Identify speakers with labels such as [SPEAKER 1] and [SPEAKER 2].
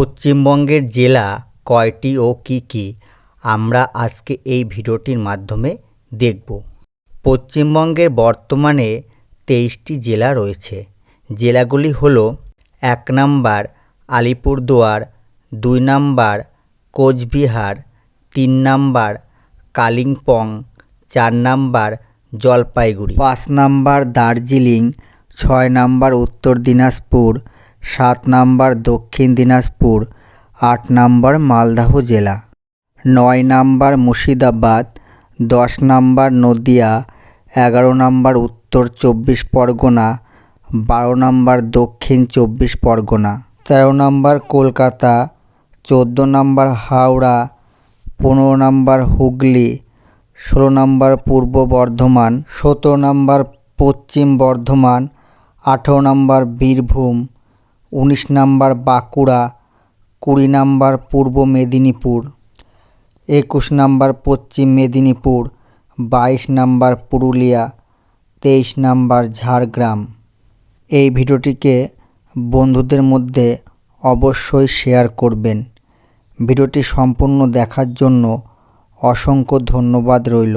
[SPEAKER 1] পশ্চিমবঙ্গের জেলা কয়টি ও কী কী? আমরা আজকে এই ভিডিওটির মাধ্যমে দেখব। পশ্চিমবঙ্গের বর্তমানে তেইশটি জেলা রয়েছে। জেলাগুলি হলো এক নাম্বার আলিপুরদুয়ার, দুই নাম্বার কোচবিহার, তিন নাম্বার কালিম্পং, চার নাম্বার জলপাইগুড়ি, পাঁচ নাম্বার দার্জিলিং, ছয় নাম্বার উত্তর দিনাজপুর সাত নাম্বার দক্ষিণ দিনাজপুর, আট নাম্বার মালদাহ জেলা, নয় নাম্বার মুর্শিদাবাদ, দশ নাম্বার নদিয়া, এগারো নাম্বার উত্তর চব্বিশ পরগনা, বারো নাম্বার দক্ষিণ চব্বিশ পরগনা, তেরো নাম্বার কলকাতা, চোদ্দ নাম্বার হাওড়া, পনেরো নাম্বার হুগলি, ষোলো নাম্বার পূর্ব বর্ধমান, সতেরো নাম্বার পশ্চিম বর্ধমান, আঠেরো নাম্বার বীরভূম উনিশ নাম্বার বাঁকুড়া, কুড়ি নাম্বার পূর্ব মেদিনীপুর, একুশ নাম্বার পশ্চিম মেদিনীপুর, বাইশ নাম্বার পুরুলিয়া, তেইশ নাম্বার ঝাড়গ্রাম। এই ভিডিওটিকে বন্ধুদের মধ্যে অবশ্যই শেয়ার করবেন। ভিডিওটি সম্পূর্ণ দেখার জন্য অসংখ্য ধন্যবাদ রইল।